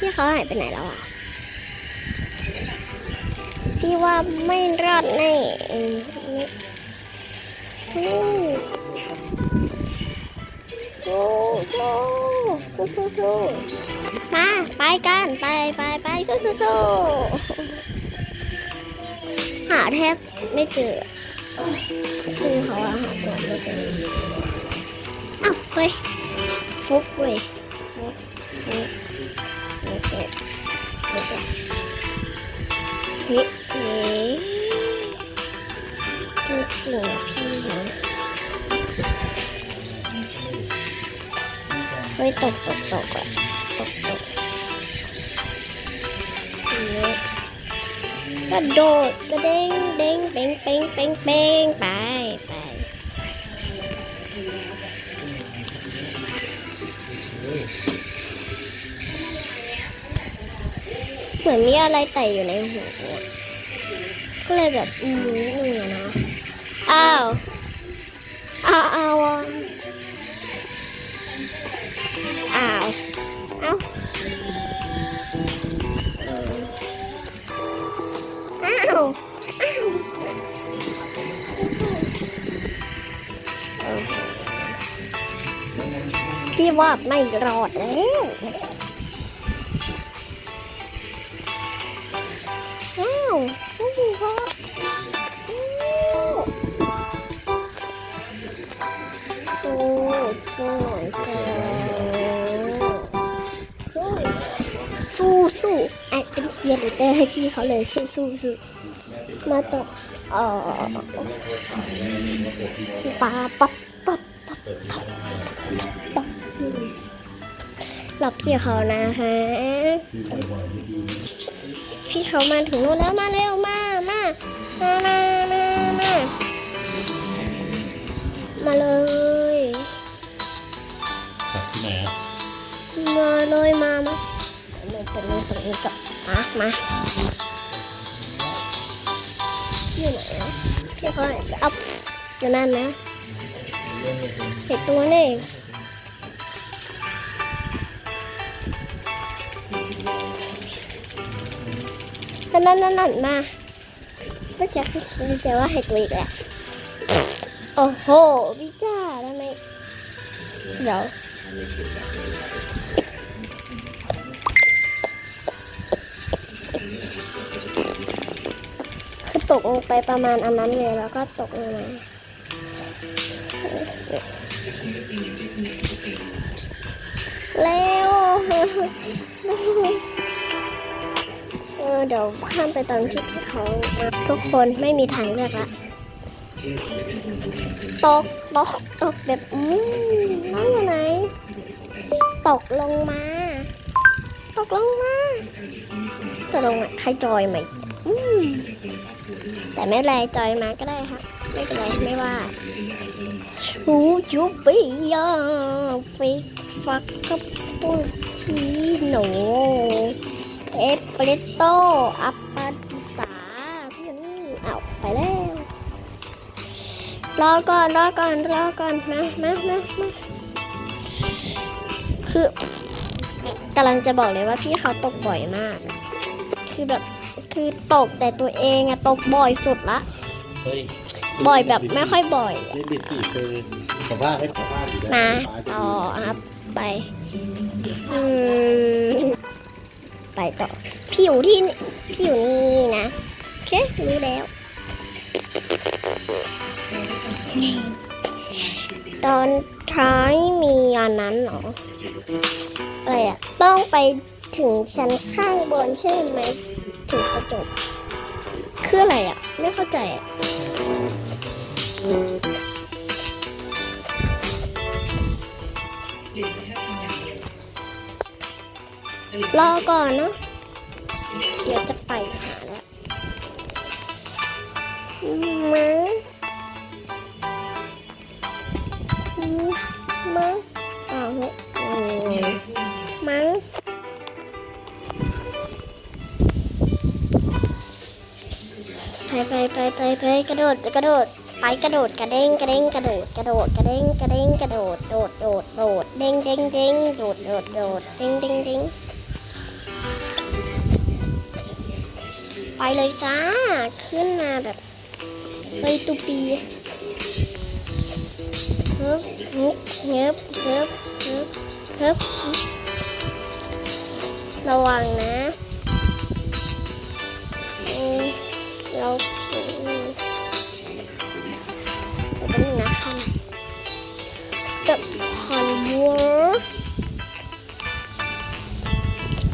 พี่เขาหายไปไหนแล้วอะ พี่ว่าไม่รอดแน่เออสู้สู้สู้สู้สู้สู้มาไปกันไปไปไปสู้สู้สู้หาแทบไม่เจอคือเขาหาตัวไม่เจออ้าวเฮ้ยฟุกเว้ย นี่นี่จริงจริงๆพี่เฮ้ยตกตกตกอะตกตกกระโดดกระเด้งเด้งเป้งเป้งเป้งเป้งไปไป เหมือนมีอะไรไต่อยู่ในหูก็เลยแบบอืมนิดนึงอะนะอ้าวอ้าวอ้าวอ้าวอ้าวอ้าวพี่ว่าไม่รอดแล้ว โอ้โหสู้สู้ไอเป็นเชียร์ลีดเดอร์ให้พี่เขาเลยสู้สู้สู้มาตกเอ่อปาปับปับปับปับปับหลับพี่เขานะคะพี่เขามาถึงนู้นแล้วมาเร็วมามามามามามามาเลย มาเลยมามาเดินไปเลยตรงนี้ก่อนมามาอยู่ไหนอะพี่เตกลงไปประมาณอันนั้นเลยแล้วก็ตกลงมาเร็วเออเดี๋ยวข้ามไปตอนที่พี่เขามาทุกคนไม่มีทางเลือกละตกตกตกแบบอืมน้องอยู่ไหน ตกลงมา ตกลงมา จะลงอะใครจอยไหม แต่ไม่เป็นไรจอยมาก็ได้ครับ ไม่เป็นไรไม่ว่าหูจูปิยาฟิกฟักคัปปูชิโนเอสเปรสโต้อัปปาตาพี่นี่เอาไปแล้วรอก่อนรอก่อนรอก่อนมามามามาคือกำลังจะบอกเลยว่าพี่เขาตกบ่อยมาก คือแบบ คือตกแต่ตัวเองอะตกบ่อยสุดละ เฮ้ยบ่อยแบบไม่ค่อยบ่อยอะนี่บิดสี่คือผมว่าให้ผมว่าอยู่แล้วมาฟ้จะต่อครับไปอืมไปต่อพี่อยู่ที่นี่พี่อยู่นี่นะโอเครู้แล้ว ตอนท้ายมีอันนั้นเหรออะไรอะต้องไปถึงชั้นข้างบนใช่ไหม ถึงจะจบ คืออะไรอะ ไม่เข้าใจอะรอก่อนเนาะเดี๋ยวจะไป กระโดดกระโดด ไปกระโดดกระเด้งกระเด้งกระโดดกระโดดกระเด้งกระเด้งกระโดดโดดโดดโดดเด้งเด้งเด้งโดดโดดโดดเด้งเด้งเด้งไปเลยจ้าขึ้นมาแบบเฮ้ยตุปีเฮึบฮึบฮึบฮึบฮึบฮึบระวังนะเราอื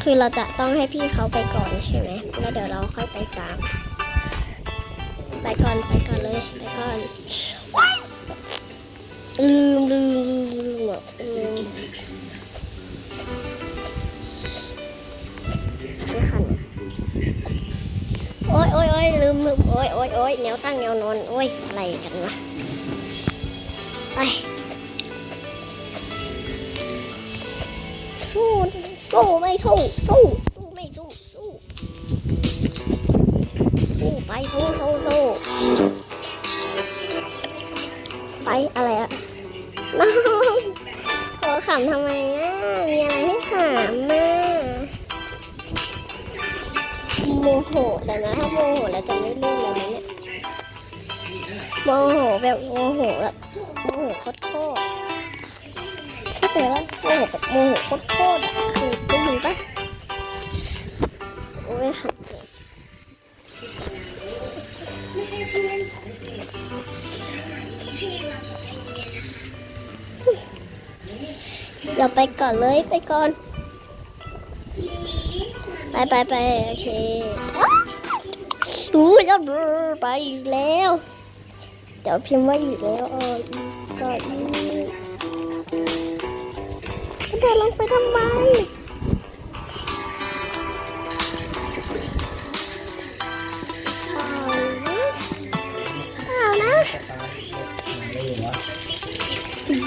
คือเราจะต้องให้พี่เขาไปก่อนใช่ไหมแล้วเดี๋ยวเราค่อยไปตาม ไปก่อนไปก่อนเลยไปก่อนลืมลืมลืมลืมอะลืมไม่คันโอ๊ยโอ๊ยโอ๊ยลืมลืมโอ๊ยโอ๊ยโอ๊ยแนวตั้งแนวนอนโอ๊ยอะไรกันวะไปสู้ สู้ไม่สู้สู้สู้ไม่สู้สู้สู้ไปสู้สู้สู้ไปอะไรอะน้องโอ้ขำทำไมอะมีอะไรให้ขำมาโมโหแต่นะถ้าโมโหแล้วจะไม่เล่นแล้วเนี่ยโมโหแบบโมโหแบบโมโหโคตรโคตรเข้าใจว่าโมโหแบบโมโหโคตรโคตรอะคือ โอ้ยขำเลยเราไปก่อนเลยไปก่อน ไปไปไปโอเคดูยอดไปอีกแล้วเดี๋ยวพิมพ์ว่าอีกแล้วเอออีกก็อีกเดินลงไปทำไม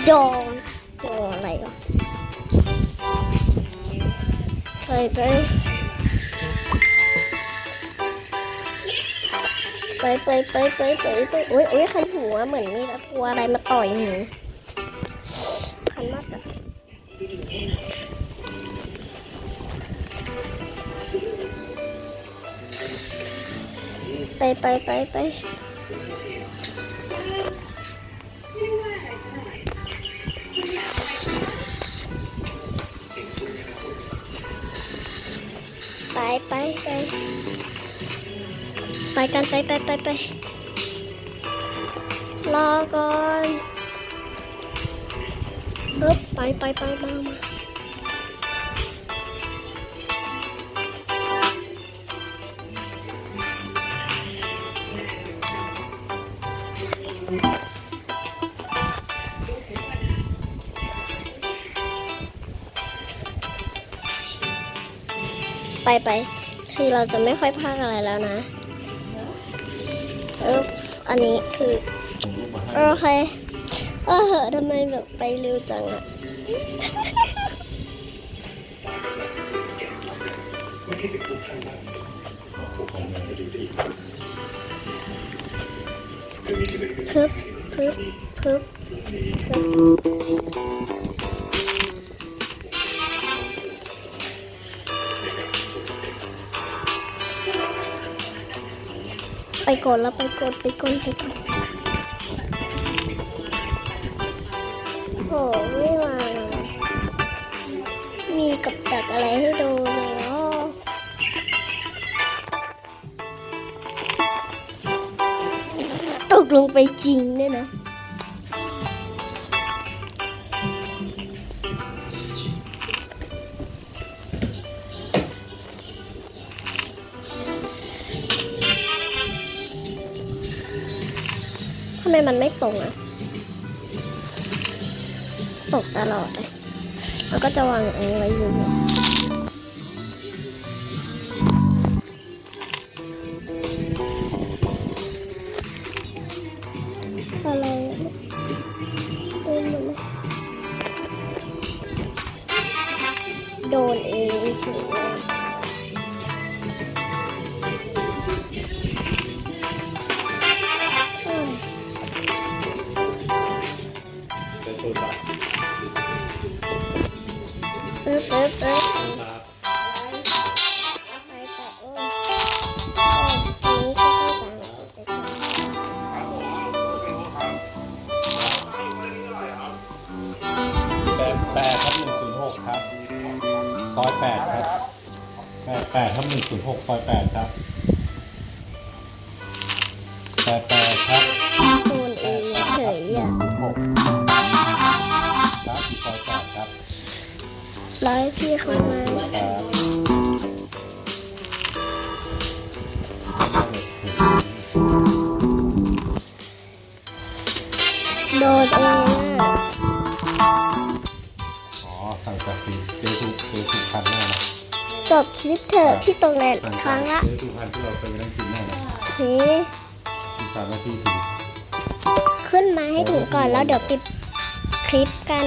จองจองอะไรอะเคยไป ไปไปไปไปไปไปโอ้ยโอ้ยคันหัวเหมือนมีตัวอะไรมาต่อยหนูคันมากอะไปไปไปไป ไปไปไปไปกันไปไปไปไปรอก่อนปึ๊บไปไปไปมามาไปไป คือเราจะไม่ค่อยพาดอะไรแล้วนะเอออันนี้คือโอเคเออเหอทำไมแบบไปเร็วจังอะพึบพึบพึบพึบ ก่อนแล้วไปก่อนไปก่อนไปก่อนโอ้ไม่มามีกับดักอะไรให้ดูเลยอ๋อตกลงไปจริงเนี่ยนะ ไมมันไม่ตรงอะตกตลอดเลยแล้วก็จะวางอันนี้ไว้อยู่ึ๊บป๊แปดแปดทับหนึ่งศูนย์หกครับ ซอยแปดครับแปดแปดทับหนึ่งศูนย์หกซอยแปดครับแปดแปดครับ ร้อยพี่เขามาโดนเองอ๋อ สั่งจากสีเจสุเจสุพันแน่นะจบคลิปเถอะที่ตรงนั้นครั้งละเจสุพันที่เราเคยไปนั่งกินแน่นะโอเคอีกสามนาทีถึงขึ้นมาให้ถึงก่อนแล้วเดี๋ยวปิดคลิปกัน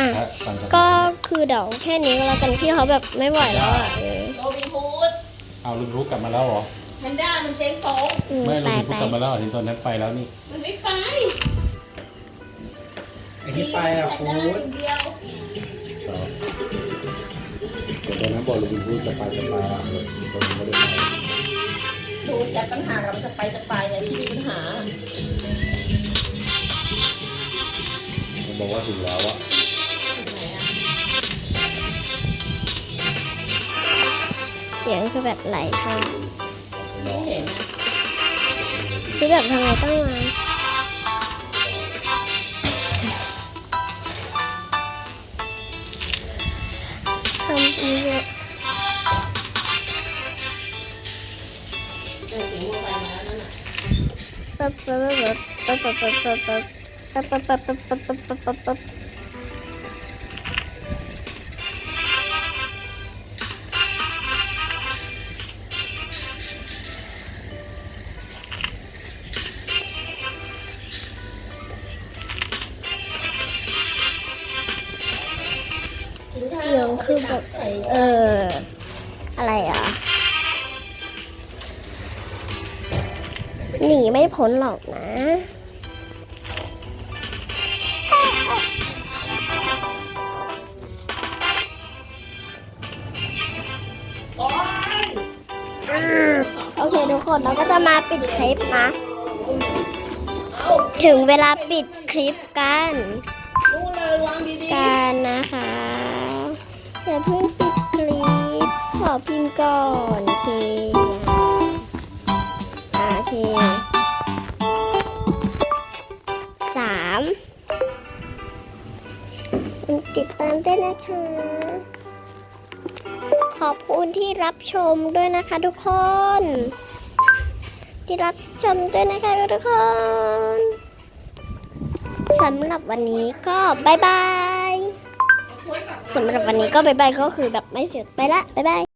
อะและสั่งจากก็คือเดี๋ยวแค่นี้ก็แล้วกันพี่เขาแบบไม่ไหวแล้วอะเออโรบินฮูดเอาลุงรู้กลับมาแล้วเหรอ แพนด้ามันเจ๊งโป๊ะอืมไม่ไปลุงรู้ไปกลับมาแล้วเหรอเห็นตอนนั้นไปแล้วนี่ มันไม่ไปไอ้ที่ไปอะแพนฟูด้าอด ย่างเดียวแต่ตอนนั้นบอกลุงพูดจะไปจะไปอะตอนนี้ไม่ได้ไปดูจากปัญหากับมันจะไปจะไปเนี่ยที่มีปัญหา มันบอกว่าถึงแล้วอะ เสียงคือแบบไหลเข้าไม่เห็นอะคือแบบทำไมต้องมาทำอีเยอะเจอสีม่วงไปมาแล้วนั่นน่ะปั๊บปั๊บปั๊บปั๊บปั๊บปั๊บปั๊บปั๊บปั๊บปั๊บปั๊บปั๊บปั๊บ เออ อะไรอะ หนีไม่พ้นหรอกนะโอเคทุกคนเราก็จะมาปิดคลิปนะ ถึงเวลาปิดคลิปกันดูเลยวางดีกันนะคะอย่า เพิ่งปิดคลิป ขอพิมพ์ก่อนเคอ่าโอเคสามติดตามด้วยนะคะ ขอบคุณที่รับชมด้วยนะคะทุกคน ที่รับชมด้วยนะคะทุกคนสำหรับวันนี้ก็บายบาย สำหรับวันนี้ก็บายบายก็คือแบบไม่เสียไปละบายบาย